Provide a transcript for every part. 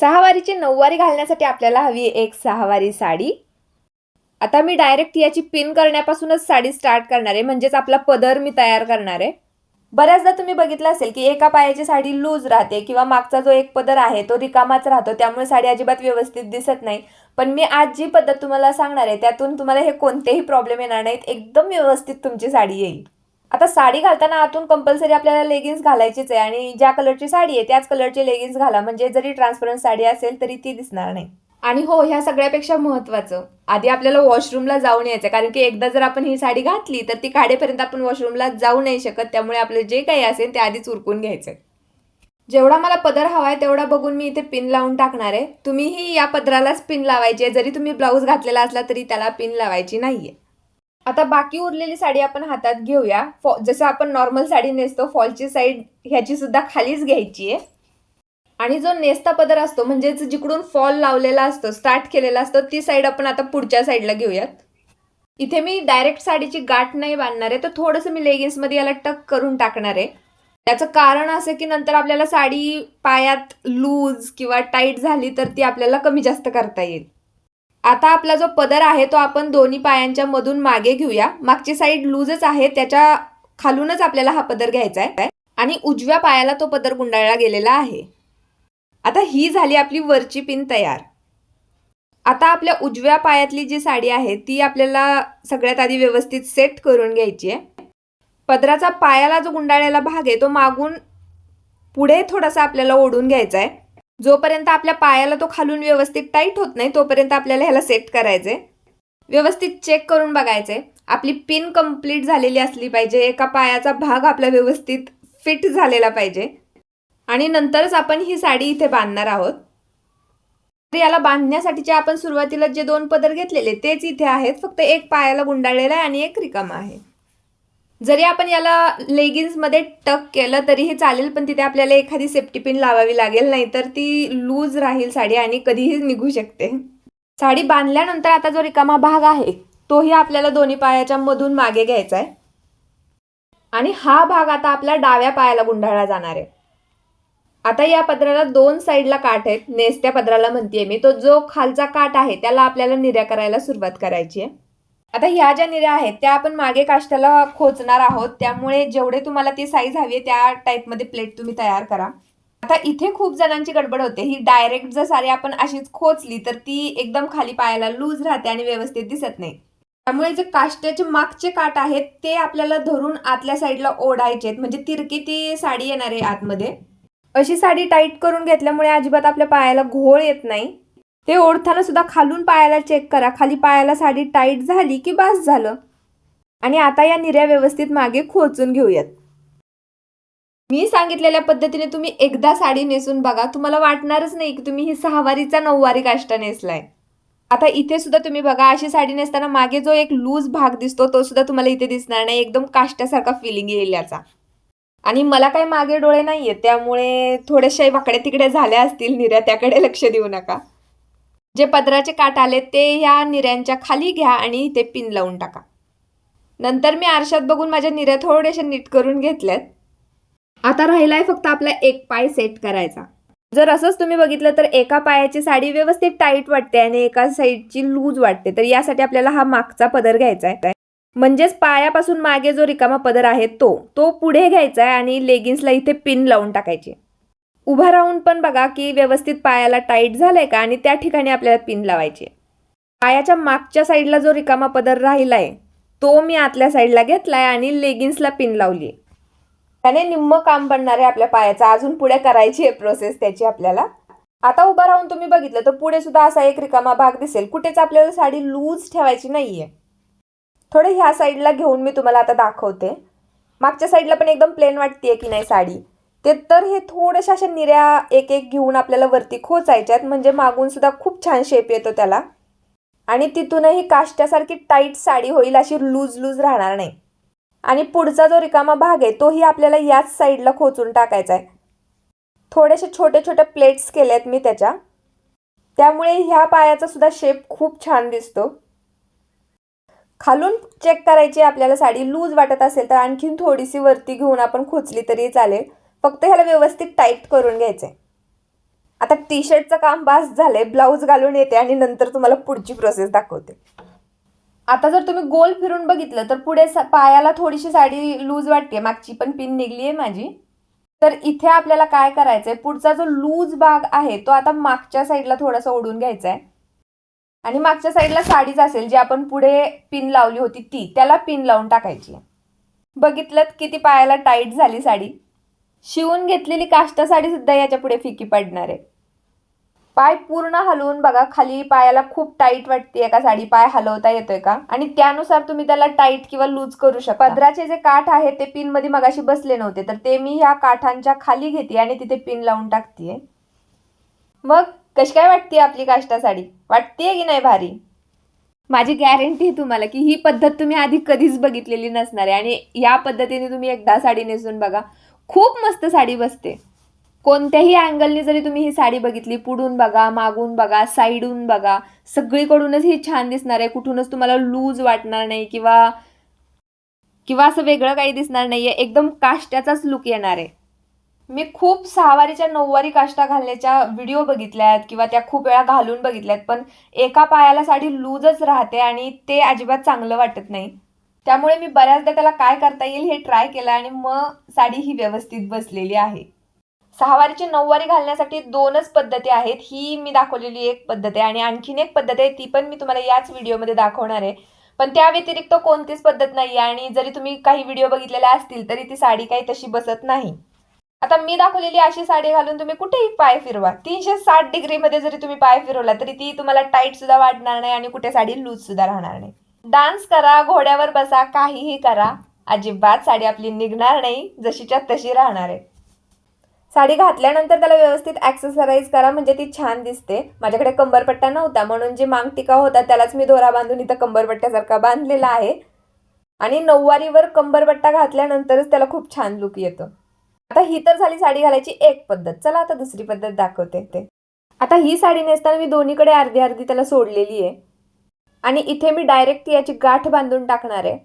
सहावारीची नऊवारी घालण्यासाठी आपल्याला हवी आहे एक सहावारी साडी. आता मी डायरेक्ट याची पिन करण्यापासूनच साडी स्टार्ट करणार आहे म्हणजेच आपला पदर मी तयार करणार आहे. बऱ्याचदा तुम्ही बघितलं असेल की एका पायाची साडी लूज राहते किंवा मागचा जो एक पदर आहे तो रिकामाच राहतो त्यामुळे साडी अजिबात व्यवस्थित दिसत नाही. पण मी आज जी पद्धत तुम्हाला सांगणार आहे त्यातून तुम्हाला हे कोणतेही प्रॉब्लेम येणार नाहीत एकदम व्यवस्थित तुमची साडी येईल. आता साडी घालताना आतून कंपल्सरी आपल्याला लेगिन्स घालायचीच आहे आणि ज्या कलरची साडी आहे त्याच कलरची लेगिन्स घाला. म्हणजे जरी ट्रान्सपरंट साडी असेल तरी ती दिसणार नाही. आणि हो ह्या सगळ्यापेक्षा महत्त्वाचं आधी आपल्याला वॉशरूमला जाऊन यायचं. कारण की एकदा जर आपण ही साडी घातली तर ती काढेपर्यंत आपण वॉशरूमला जाऊ नाही शकत. त्यामुळे आपलं जे काही असेल ते आधीच उरकून घ्यायचं जेवढा मला पदर हवा आहे तेवढा बघून मी इथे पिन लावून टाकणार आहे. तुम्हीही या पदरालाच पिन लावायची आहे. जरी तुम्ही ब्लाऊज घातलेला असला तरी त्याला पिन लावायची नाहीये. आता बाकी उरलेली साडी आपण हातात घेऊया. फॉ जसं आपण नॉर्मल साडी नेसतो फॉलची साईड ह्याची सुद्धा खालीच घ्यायची आहे. आणि जो नेसता पदर असतो म्हणजेच जिकडून फॉल लावलेला असतो स्टार्ट केलेला असतो ती साईड आपण आता पुढच्या साईडला घेऊयात. इथे मी डायरेक्ट साडीची गाठ नाही बांधणार आहे तर थोडंसं मी लेगिन्समध्ये याला टक करून टाकणार आहे. त्याचं कारण असं की नंतर आपल्याला साडी पायात लूज किंवा टाईट झाली तर ती आपल्याला कमी जास्त करता येईल. आता आपला जो पदर आहे तो आपण दोन्ही पायांच्या मधून मागे घेऊया. मागची साईड लूजच आहे त्याच्या खालूनच आपल्याला हा पदर घ्यायचा आहे. आणि उजव्या पायाला तो पदर गुंडाळला गेलेला आहे. आता ही झाली आपली वरची पिन तयार. आता आपल्या उजव्या पायातली जी साडी आहे ती आपल्याला सगळ्यात आधी व्यवस्थित सेट करून घ्यायची आहे. पदराचा पायाला जो गुंडाळलेला भाग आहे तो मागून पुढे थोडासा आपल्याला ओढून घ्यायचा आहे. जोपर्यंत आपल्या पायाला तो खालून व्यवस्थित टाईट होत नाही तोपर्यंत आपल्याला ह्याला सेट करायचे व्यवस्थित चेक करून बघायचे आपली पिन कंप्लीट झालेली असली पाहिजे एका पायाचा भाग आपला व्यवस्थित फिट झालेला पाहिजे. आणि नंतरच आपण ही साडी इथे बांधणार आहोत. तर याला बांधण्यासाठीचे आपण सुरुवातीला जे दोन पदर घेतलेले तेच इथे आहेत. फक्त एक पायाला गुंडाळलेला आहे आणि एक रिकामा आहे. जरी आपण याला लेगिन्समध्ये टक केलं तरीही चालेल पण तिथे आपल्याला एखादी सेफ्टी पिन लावावी लागेल नाही तर ती लूज राहील साडी आणि कधीही निघू शकते. साडी बांधल्यानंतर आता जो रिकामा भाग आहे तोही आपल्याला दोन्ही पायाच्या मधून मागे घ्यायचा आहे आणि हा भाग आता आपल्या डाव्या पायाला गुंडाळला जाणार आहे. आता या पदराला दोन साईडला काठ आहेत. नेसत्या पदराला म्हणतेय मी. तो जो खालचा काठ आहे त्याला आपल्याला निर्या करायला सुरुवात करायची आहे आता ह्या ज्या निऱ्या आहेत त्या आपण मागे काष्टाला खोचणार आहोत. त्यामुळे जेवढे तुम्हाला ती साईज हवी आहे त्या टाईपमध्ये प्लेट तुम्ही तयार करा. आता इथे खूप जणांची गडबड होते. ही डायरेक्ट जर सारी आपण अशीच खोचली तर ती एकदम खाली पायाला लूज राहते आणि व्यवस्थित दिसत नाही. त्यामुळे जे काष्ट्याचे मागचे काठ आहेत ते आपल्याला धरून आतल्या साईडला ओढायचे आहेत. म्हणजे तिरकी ती साडी येणार आहे आतमध्ये. अशी साडी टाईट करून घेतल्यामुळे अजिबात आपल्या पायाला घोळ येत नाही. ते ओढताना सुद्धा खालून पायाला चेक करा. खाली पायाला साडी टाईट झाली की बास झालं. आणि आता या निर्या व्यवस्थित मागे खोचून घेऊयात. मी सांगितलेल्या पद्धतीने तुम्ही एकदा साडी नेसून बघा. तुम्हाला वाटणारच नाही की तुम्ही ही सहावारीचा नऊवारी काष्टा नेसलाय. आता इथे सुद्धा तुम्ही बघा अशी साडी नेसताना मागे जो एक लूज भाग दिसतो तो सुद्धा तुम्हाला इथे दिसणार नाही. एकदम काष्ट्यासारखा फिलिंग येईल याचा. आणि मला काही मागे डोळे नाहीये त्यामुळे थोडेसे वाकडे तिकडे झाल्या असतील निर्या त्याकडे लक्ष देऊ नका. जे पदराचे काठ आले ते ह्या निऱ्यांच्या खाली घ्या आणि इथे पिन लावून टाका. नंतर मी आरशात बघून माझ्या निऱ्या थोड्याशा नीट करून घेतल्यात आता राहिलाय फक्त आपला एक पाय सेट करायचा. जर असंच तुम्ही बघितलं तर एका पायाची साडी व्यवस्थित टाईट वाटते आणि एका साईडची लूज वाटते. तर यासाठी आपल्याला हा मागचा पदर घ्यायचा आहे. म्हणजेच पायापासून मागे जो रिकामा पदर आहे तो तो पुढे घ्यायचा आहे आणि लेगिन्सला इथे पिन लावून टाकायची. उभा राहून पण बघा की व्यवस्थित पायाला टाईट झालंय का आणि त्या ठिकाणी आपल्याला पिन लावायची पायाच्या मागच्या साईडला जो रिकामा पदर राहिलाय तो मी आतल्या साईडला घेतलाय आणि लेगिन्सला पिन लावली त्याने निम्म काम बनणार आहे आपल्या पायाचा अजून पुढे करायची आहे प्रोसेस त्याची आपल्याला. आता उभा राहून तुम्ही बघितलं तर पुढे सुद्धा असा एक रिकामा भाग दिसेल. कुठेच आपल्याला साडी लूज ठेवायची नाहीये. थोडे ह्या साईडला घेऊन मी तुम्हाला आता दाखवते. मागच्या साईडला पण एकदम प्लेन वाटतेय की नाही साडी. ते तर हे थोड्याशा अशा निऱ्या एक एक घेऊन आपल्याला वरती खोचायच्यात म्हणजे मागून सुद्धा खूप छान शेप येतो त्याला. आणि तिथूनही काष्ट्यासारखी टाईट साडी होईल अशी लूज लूज राहणार नाही. आणि पुढचा जो रिकामा भाग आहे तोही आपल्याला याच साईडला खोचून टाकायचा आहे. थोडेसे छोटे छोटे प्लेट्स केले आहेत मी त्याच्या. त्यामुळे ह्या पायाचा सुद्धा शेप खूप छान दिसतो. खालून चेक करायची आपल्याला साडी. लूज वाटत असेल तर आणखीन थोडीशी वरती घेऊन आपण खोचली तरी चालेल. फक्त ह्याला व्यवस्थित टाईट करून घ्यायचं आहे आता टी शर्टचं काम बास झालंय ब्लाऊज घालून येते आणि नंतर तुम्हाला पुढची प्रोसेस दाखवते. आता जर तुम्ही गोल फिरून बघितलं तर पुढे सा- पायाला थोडीशी साडी लूज वाटते मागची पण पिन निघली आहे माझी. तर इथे आपल्याला काय करायचंय पुढचा जो लूज भाग आहे तो आता मागच्या साईडला थोडासा ओढून घ्यायचा आहे आणि मागच्या साईडला साडीच असेल जी आपण पुढे पिन लावली होती ती त्याला पिन लावून टाकायची बघितलं किती पायाला टाईट झाली साडी? शिवून घेतलेली काष्टा साडी सुद्धा याच्यापुढे फिकी पडणार आहे. पाय पूर्ण हलवून बघा खाली पायाला खूप टाईट वाटते का साडी पाय हलवता येतोय का? आणि त्यानुसार तुम्ही त्याला टाईट किंवा लूज करू शकता. पदराचे जे काठ आहे ते पिनमध्ये मगाशी बसले नव्हते तर ते मी ह्या काठांच्या खाली घेते आणि तिथे पिन लावून टाकते मग कशी काय वाटते आपली काष्टा साडी? वाटतेय की नाही भारी? माझी गॅरंटी आहे तुम्हाला की ही पद्धत तुम्ही आधी कधीच बघितलेली नसणार आहे आणि या पद्धतीने तुम्ही एकदा साडी नेसून बघा. खूप मस्त साडी बसते. कोणत्याही अँगलने जरी तुम्ही ही साडी बघितली पुढून बघा मागून बघा साईडून बघा सगळीकडूनच ही छान दिसणार आहे. कुठूनच तुम्हाला लूज वाटणार नाही किंवा किंवा असं वेगळं काही दिसणार नाहीये. एकदम काष्ट्याचाच लुक येणार आहे. मी खूप सहावारीच्या नऊवारी काष्टा घालण्याच्या व्हिडिओ बघितल्यात किंवा त्या खूप वेळा घालून बघितल्यात पण एका पायाला साडी लूजच राहते आणि ते अजिबात चांगलं वाटत नाही. त्यामुळे मी बऱ्याचदा त्याला काय करता येईल हे ट्राय केलं आणि मग साडी ही व्यवस्थित बसलेली आहे. सहावारीची नऊवारी घालण्यासाठी दोनच पद्धती आहेत. ही मी दाखवलेली एक पद्धत आहे आणि आणखीन एक पद्धत आहे ती पण मी तुम्हाला याच व्हिडिओमध्ये दाखवणार आहे. पण त्या व्यतिरिक्त कोणतीच पद्धत नाही आहे आणि जरी तुम्ही काही व्हिडिओ बघितलेला असतील तरी ती साडी काही तशी बसत नाही. आता मी दाखवलेली अशी साडी घालून तुम्ही कुठेही पाय फिरवा. तीनशे साठ डिग्रीमध्ये जरी तुम्ही पाय फिरवला तरी ती तुम्हाला टाईट सुद्धा वाटणार नाही आणि कुठे साडी लूज सुद्धा राहणार नाही. डान्स करा घोड्यावर बसा काहीही करा. अजिबात साडी आपली निघणार नाही जशीच्या तशी राहणार आहे. साडी घातल्यानंतर त्याला व्यवस्थित ॲक्सेसराईज करा म्हणजे ती छान दिसते. माझ्याकडे कंबरपट्टा नव्हता म्हणून जे मांगटिका होता त्यालाच मी दोरा बांधून इथं कंबरपट्ट्यासारखा बांधलेला आहे. आणि नऊवारीवर कंबरपट्टा घातल्यानंतरच त्याला खूप छान लुक येतो. आता ही तर झाली साडी घालायची एक पद्धत. चला आता दुसरी पद्धत दाखवते ते. आता ही साडी नेसताना मी दोन्हीकडे अर्धी अर्धी त्याला सोडलेली आहे. आणि इथे मी डायरेक्ट याची गाठ बांधून टाकणार आहे.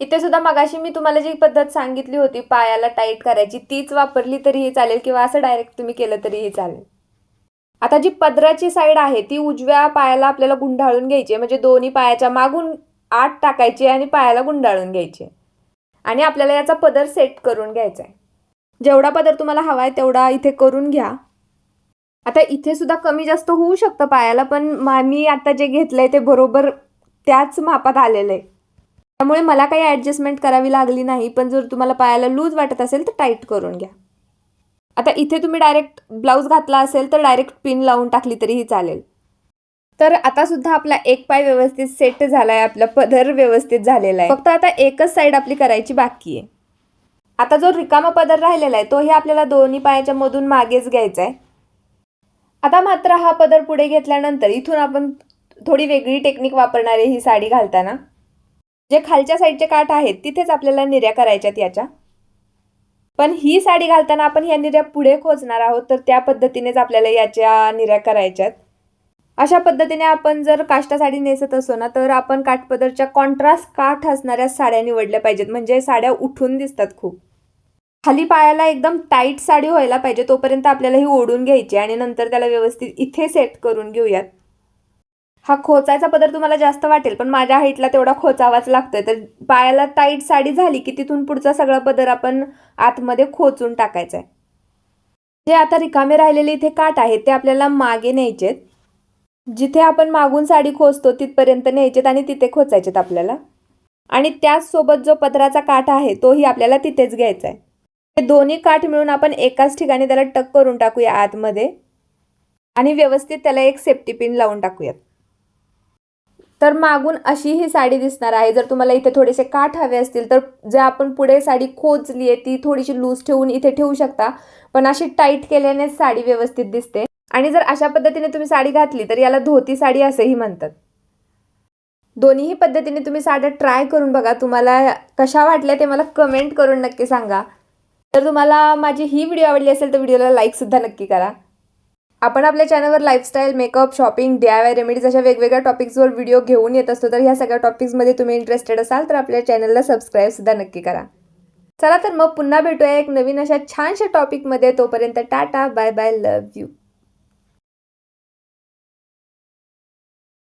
इथे सुद्धा मगाशी मी तुम्हाला जी पद्धत सांगितली होती पायाला टाईट करायची तीच वापरली तरीही चालेल किंवा असं डायरेक्ट तुम्ही केलं तरीही चालेल. आता जी पदराची साईड आहे ती उजव्या पायाला आपल्याला गुंडाळून घ्यायची आहे. म्हणजे दोन्ही पायाच्या मागून आत टाकायची आणि पायाला गुंडाळून घ्यायची आणि आपल्याला याचा पदर सेट करून घ्यायचा आहे. जेवढा पदर तुम्हाला हवा आहे तेवढा इथे करून घ्या. आता इथे सुद्धा कमी जास्त होऊ शकतं पायाला पण मी आता जे घेतलंय ते बरोबर त्याच मापात आलेलं आहे त्यामुळे मला काही ॲडजस्टमेंट करावी लागली नाही पण जर तुम्हाला पायाला लूज वाटत असेल तर टाईट करून घ्या. आता इथे तुम्ही डायरेक्ट ब्लाऊज घातला असेल तर डायरेक्ट पिन लावून टाकली तरीही चालेल. तर आता सुद्धा आपला एक पाय व्यवस्थित सेट झाला आहे आपला पदर व्यवस्थित झालेला आहे. फक्त आता एकच साईड आपली करायची बाकी आहे. आता जो रिकामा पदर राहिलेला आहे तोही आपल्याला दोन्ही पायाच्या मधून मागेच घ्यायचा आहे. आता मात्र हा पदर पुढे घेतल्यानंतर इथून आपण थोडी वेगळी टेक्निक वापरणार आहे ही साडी घालताना. जे खालच्या साईडचे काठ आहेत तिथेच आपल्याला निर्या करायच्यात याच्या. पण ही साडी घालताना आपण ह्या निर्या पुढे खोचणार आहोत तर त्या पद्धतीनेच आपल्याला याच्या निर्या करायच्यात. अशा पद्धतीने आपण जर काष्टा साडी नेसत असो ना तर आपण काठपदरच्या कॉन्ट्रास्ट काठ असणाऱ्या साड्या निवडल्या पाहिजेत. म्हणजे साड्या उठून दिसतात खूप. खाली पायाला एकदम टाईट साडी व्हायला पाहिजे तोपर्यंत आपल्याला ही ओढून घ्यायची आणि नंतर त्याला व्यवस्थित इथे सेट करून घेऊयात. हा खोचायचा पदर तुम्हाला जास्त वाटेल पण माझ्या हाईटला तेवढा खोचावाच लागतोय. तर पायाला टाईट साडी झाली की तिथून पुढचा सगळा पदर आपण आतमध्ये खोचून टाकायचा आहे. जे आता रिकामे राहिलेले इथे काठ आहेत ते आपल्याला मागे न्यायचेत जिथे आपण मागून साडी खोचतो तिथपर्यंत न्यायचेत आणि तिथे खोचायचेत आपल्याला. आणि त्याचसोबत जो पदराचा काठ आहे तोही आपल्याला तिथेच घ्यायचा आहे. हे दोन्ही काठ मिळून आपण एकाच ठिकाणी त्याला टक करून टाकूया आतमध्ये. आणि व्यवस्थित त्याला एक सेफ्टी पिन लावून टाकूयात. तर मागून अशी ही साडी दिसणार आहे. जर तुम्हाला इथे थोडेसे काठ हवे असतील तर जे आपण पुढे साडी खोचली आहे ती थोडीशी लूज ठेवून इथे ठेवू शकता. पण अशी टाईट केल्याने साडी व्यवस्थित दिसते. आणि जर अशा पद्धतीने तुम्ही साडी घातली तर याला धोती साडी असेही म्हणतात. दोन्हीही पद्धतीने तुम्ही साड्या ट्राय करून बघा. तुम्हाला कशा वाटल्या ते मला कमेंट करून नक्की सांगा. तर तुम्हाला माझी ही व्हिडिओ आवडली असेल तर व्हिडिओला लाईकसुद्धा नक्की करा. आपण आपल्या चॅनलवर lifestyle makeup shopping D I Y remedies अशा वेगवेगळ्या टॉपिक्सवर व्हिडिओ घेऊन येत असतो तर ह्या सगळ्या टॉपिक्समध्ये तुम्ही इंटरेस्टेड असाल तर आपल्या चॅनलला सबस्क्राईबसुद्धा नक्की करा. चला तर मग पुन्हा भेटूया एक नवीन अशा छानशा टॉपिकमध्ये तोपर्यंत tata bye bye love you